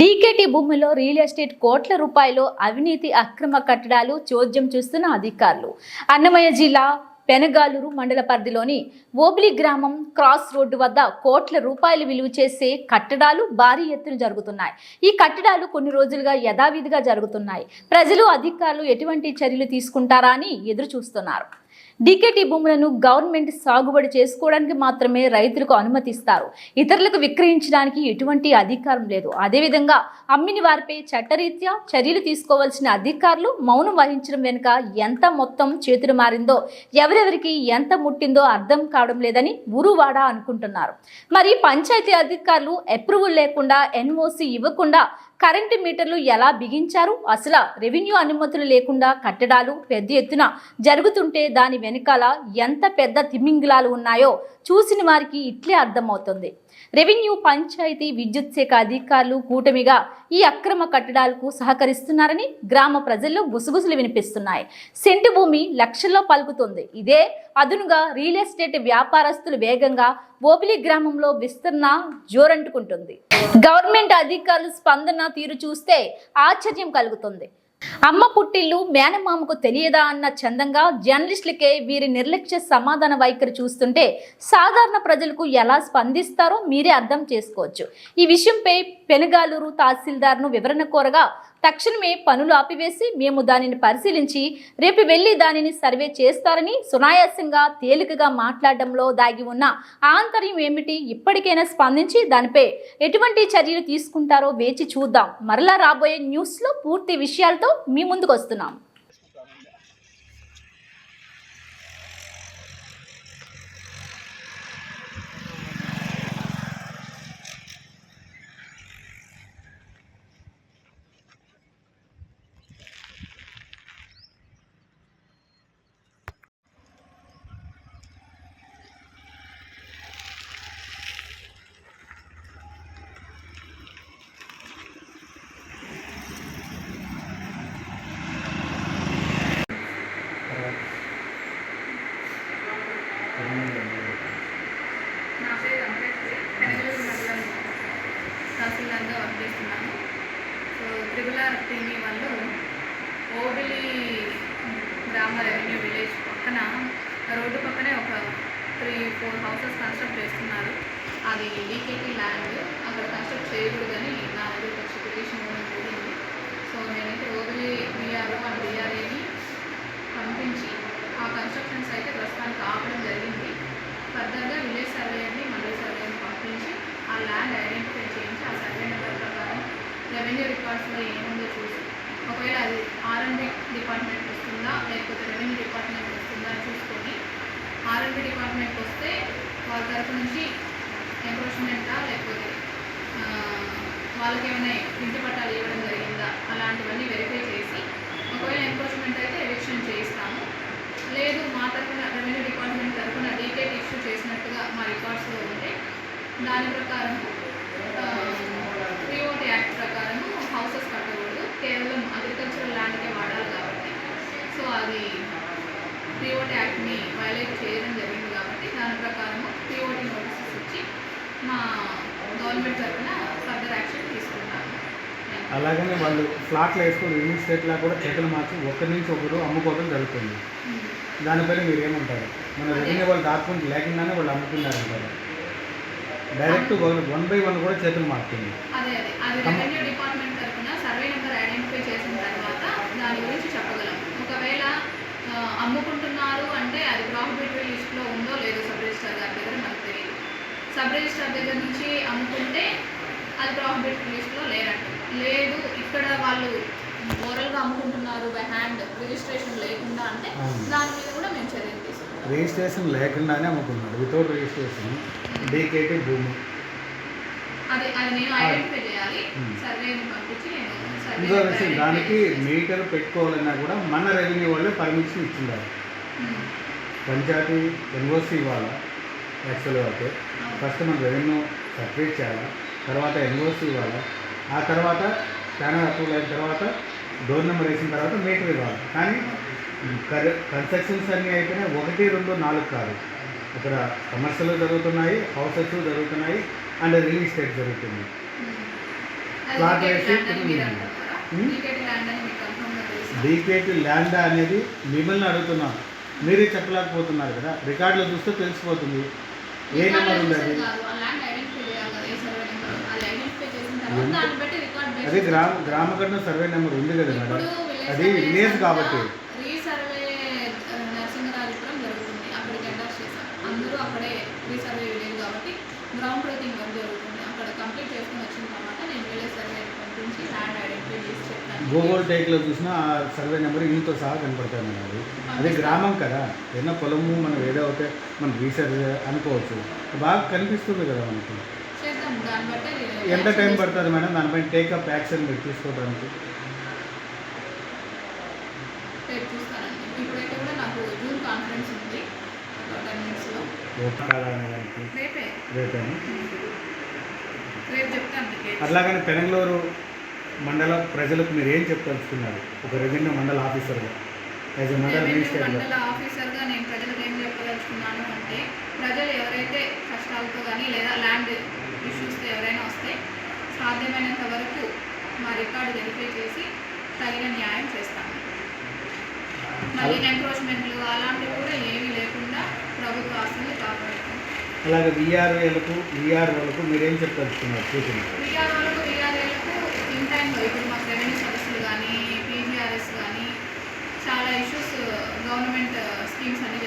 DKT భూమిలో real estate కోట్ల రూపాయలు అవినీతి అక్రమ కట్టడాలు చోద్యం చూస్తున్న అధికారులు. అన్నమయ్య జిల్లా పెనగాలూరు మండల పరిధిలోని ఓబిలి గ్రామం క్రాస్ రోడ్డు వద్ద కోట్ల రూపాయలు విలువ చేసే కట్టడాలు భారీ ఎత్తున జరుగుతున్నాయి. ఈ కట్టడాలు కొన్ని రోజులుగా యథావిధిగా జరుగుతున్నాయి. ప్రజలు అధికారులు ఎటువంటి చర్యలు తీసుకుంటారా అని ఎదురు చూస్తున్నారు డీకేటీ భూములను గవర్నమెంట్ సాగుబడి చేసుకోవడానికి మాత్రమే రైతులకు అనుమతిస్తారు. ఇతరులకు విక్రయించడానికి ఎటువంటి అధికారం లేదు. అదేవిధంగా అమ్మిన వారిపై చట్టరీత్యా చర్యలు తీసుకోవాల్సిన అధికారులు మౌనం వహించడం వెనుక ఎంత మొత్తం చేతులు మారిందో ఎవరెవరికి ఎంత ముట్టిందో అర్థం కావడం లేదని ఊరువాడ అనుకుంటున్నారు. మరి పంచాయతీ అధికారులు అప్రూవల్ లేకుండా ఎన్ఓసి ఇవ్వకుండా కరెంటు మీటర్లు ఎలా బిగించారు? అసలు రెవెన్యూ అనుమతులు లేకుండా కట్టడాలు పెద్ద ఎత్తున జరుగుతుంటే దాని వెనకాల ఎంత పెద్ద తిమింగిలాలు ఉన్నాయో చూసిన వారికి ఇట్లే అర్థమవుతుంది. రెవెన్యూ పంచాయతీ విద్యుత్ శాఖ అధికారులు కూటమిగా ఈ అక్రమ కట్టడాలకు సహకరిస్తున్నారని గ్రామ ప్రజల్లో గుసగుసలు వినిపిస్తున్నాయి. సెంటు భూమి లక్షల్లో పలుకుతుంది. ఇదే అదునుగా రియల్ ఎస్టేట్ వ్యాపారస్తులు వేగంగా ఓపిలి గ్రామంలో విస్తరణ జోరంటుకుంటుంది. గవర్నమెంట్ అధికారులు స్పందన తీరు చూస్తే ఆశ్చర్యం కలుగుతుంది. అమ్మ పుట్టిల్లు మేనమామకు తెలియదా అన్న చందంగా జర్నలిస్టులకే వీరి నిర్లక్ష్య సమాధాన వైఖరి చూస్తుంటే సాధారణ ప్రజలకు ఎలా స్పందిస్తారో మీరే అర్థం చేసుకోవచ్చు. ఈ విషయంపై పెనుగాలూరు తహసీల్దార్ను వివరణ కోరగా తక్షణమే పనులు ఆపివేసి మేము దానిని పరిశీలించి రేపు వెళ్ళి దానిని సర్వే చేస్తారని సునాయాసంగా తేలికగా మాట్లాడడంలో దాగి ఉన్న ఆంతర్యం ఏమిటి ఇప్పటికైనా స్పందించి దానిపై ఎటువంటి చర్యలు తీసుకుంటారో వేచి చూద్దాం. మరలా రాబోయే న్యూస్లో పూర్తి విషయాలతో మీ ముందుకు వస్తున్నాం. నా పేరు అంబేద్కర్ పెనగలూరు మండలం తహసీల్దార్గా వర్క్ చేస్తున్నాను సో త్రిబుల్ ఆర్ టీవీ వాళ్ళు ఓబిలి గ్రామ రెవెన్యూ విలేజ్ పక్కన రోడ్డు పక్కనే ఒక త్రీ ఫోర్ హౌసెస్ కన్స్ట్రక్ట్ చేస్తున్నారు అది డీకేటీ ల్యాండ్ అక్కడ కన్స్ట్రక్ట్ చేయకూడదని నా దగ్గర వచ్చి పిటిషన్ ఇవ్వడం జరిగింది సో నేనైతే ఓబిలి బీఆర్ఓ అండ్ బీఆర్ఏని పంపించి ఆ కన్స్ట్రక్షన్స్ అయితే ప్రస్తుతానికి ఆపడం జరిగింది ఫర్దర్గా విలేజ్ సర్వేయర్ని మండల సర్వేయర్ని పంపించి ఆ ల్యాండ్ ఐడెంటిఫై చేయించి ఆ సర్వే నెంబర్ ప్రకారం రెవెన్యూ రికార్డ్స్లో ఏముందో చూసి ఒకవేళ అది ఆర్ఎండ్బి డిపార్ట్మెంట్ వస్తుందా లేకపోతే రెవెన్యూ డిపార్ట్మెంట్ వస్తుందా అని చూసుకొని ఆర్ఎండ్బి డిపార్ట్మెంట్ వస్తే వాళ్ళ తరఫు నుంచి ఎంక్రోచ్మెంటా లేకపోతే వాళ్ళకి ఏమైనా ఇంటి పట్టాలు ఇవ్వడం జరిగిందా అలాంటివన్నీ వెరిఫై చేసి ఒకవేళ ఎన్క్రోచ్మెంట్ అయితే ఎవిక్షన్ చేయిస్తాము. లేదు మా తరఫున రెవెన్యూ డిపార్ట్మెంట్ తరఫున డీటెయిల్ చేసినట్టుగా మా రికార్డ్స్లో ఉంటే దాని ప్రకారం పిఓటి యాక్ట్ ప్రకారం హౌసెస్ కట్టకూడదు. కేవలం అగ్రికల్చరల్ ల్యాండ్కే వాడాలి కాబట్టి. సో అది పిఓటి యాక్ట్ని వైలేట్ చేయడం జరిగింది కాబట్టి దాని ప్రకారము పిఓటి నోటీసెస్ ఇచ్చి మా గవర్నమెంట్ తరఫున ఫర్దర్ యాక్షన్ తీసుకుంటాము అలాగనే వాళ్ళు ఫ్లాట్లు వేసుకొని రిలీజ్ స్టేట్లా కూడా చేతులు మార్చి ఒకరి నుంచి ఒకరు అమ్ముకోవడం జరుగుతుంది. దానిపైన మీరు ఏమంటారు? మన రెవెన్యూ వాళ్ళు డాక్యుమెంట్ లేకుండానే వాళ్ళు అమ్ముతున్నారంటారు. డైరెక్ట్ వన్ బై వన్ కూడా చేతులు మారుతుంది అదే అదే. అది కమ్మ- రెవెన్యూ డిపార్ట్మెంట్ తరఫున సర్వే నెంబర్ ఐడెంటిఫై చేసిన తర్వాత దాని గురించి చెప్పగలం. ఒకవేళ ఆ, అమ్ముకుంటున్నారు అంటే అది ప్రాఫిటరీ లిస్ట్లో ఉందో లేదో సబ్ రిజిస్టర్ గారి దగ్గర మనకు తెలియదు. సబ్ రిజిస్టర్ దగ్గర నుంచి అమ్ముకుంటే అది ప్రాఫిటరీ లిస్ట్లో లేనట్టు లేదు ఇక్కడ వాళ్ళు ఓరల్గా అమ్ముకుంటున్నారు బై హ్యాండ్ రిజిస్ట్రేషన్ లేకుండా అంటే. దాని మీద కూడా మేము చర్యలు తీసుకుంటాం. రిజిస్ట్రేషన్ లేకుండానే అమ్ముకున్నారు వితౌట్ రిజిస్ట్రేషన్ డీకేటీ భూమి. అది అది నేను ఐడెంటిఫై చేయాలి. సర్వేని పంపించి నేను దానికి మీటర్ పెట్టుకోవాలన్నా కూడా మన రెవెన్యూ వాళ్ళే పర్మిషన్ ఇచ్చిండారు Hmm. పంచాయతీ ఎన్ఓసి వాళ్ళ యాక్చువల్గా అయితే ఫస్ట్ మన రెవెన్యూ సపరేట్ చేయాలి? తర్వాత ఎన్ఓసి ఇవ్వాలి. ఆ తర్వాత ప్యానల్ అప్రూవల్ అయిన తర్వాత డోర్ నెంబర్ వేసిన తర్వాత మీటర్ ఇవ్వాలి. కానీ కన్స్ట్రక్షన్స్ అన్నీ అయిపోయినాయి ఒకటి రెండు నాలుగు కాదు. ఇక్కడ కమర్షియల్ జరుగుతున్నాయి హౌసెస్ జరుగుతున్నాయి అండ్ రియల్ ఎస్టేట్ జరుగుతుంది. ప్లాట్? డీకేటీ ల్యాండ్ అనేది మిమ్మల్ని అడుగుతున్నాం. మీరే చెప్పలేకపోతున్నారు కదా. రికార్డులో చూస్తే తెలిసిపోతుంది. ఏ నెంబర్ ఉంది దాన్ని బట్టి రికార్డ్ బేస్ అదే గ్రామ గ్రామ కట్టిన సర్వే నెంబర్ ఉంది కదా మేడం అది విలేజ్ సంస్థ కాబట్టి. రీసర్వే ఆ, నరసింహరాజపురం జరుగుతుంది. అక్కడికి ఎండర్స్ చేశాం అందరూ అక్కడే రీసర్వే విలేజ్ కాబట్టి గ్రౌండ్ ట్రూతింగ్ వర్క్ జరుగుతుంది. అక్కడ కంప్లీట్ చేసుకుని వచ్చిన తర్వాత నేను విలేజ్ సర్వే పంపించి ల్యాండ్ ఐడెంటిఫై చేసి చెప్తాను. గూగుల్ టేక్లో చూసినా ఆ సర్వే నెంబర్ ఇంతో సహా కనపడతాయి మేడం అది అది గ్రామం కదా. ఏదైనా పొలము మనం ఏదో ఒకటి మనం రీసెర్చ్ అనుకోవచ్చు. బాగా కనిపిస్తుంది కదా మనకి. చేద్దాం. దాన్ని బట్టి ఎంత టైం పడుతుంది మేడం? దానిపైన టేకప్ యాక్షన్ మీరు తీసుకోవడానికి. అట్లాగని పెనంగళూరు మండల ప్రజలకు మీరు ఏం చెప్పదలుచుకున్నారు? ఒక రెవెన్యూ మండల ఆఫీసర్గా. యాజ్ ఎ మండల మండల ఆఫీసర్గా నేను ప్రజలకు ఏం చెప్పదలుచుకున్నాను అంటే ప్రజలు ఎవరైతే కష్టాలతో కానీ లేదా ల్యాండ్ వస్తే సాధ్యమైనంత వరకు మా రికార్డు వెరిఫై చేసి తగిన న్యాయం చేస్తాను మళ్ళీ ఎంక్రోచ్మెంట్లు అలాంటివి కూడా ఏమీ లేకుండా ప్రభుత్వ ఆస్తుల్ని కాపాడుతాం అలాగే విఆర్ఏలకు విఆర్ఓలకు మీరేం చెప్పదలుచుకున్నారు? సూచన విఆర్ఓలకు విఆర్ఏలకు ఇన్ టైంలో ఇప్పుడు మాకు రెవెన్యూ సదస్సులు కానీ పీజీఆర్ఎస్ కానీ చాలా ఇష్యూస్ గవర్నమెంట్ స్కీమ్స్ అన్ని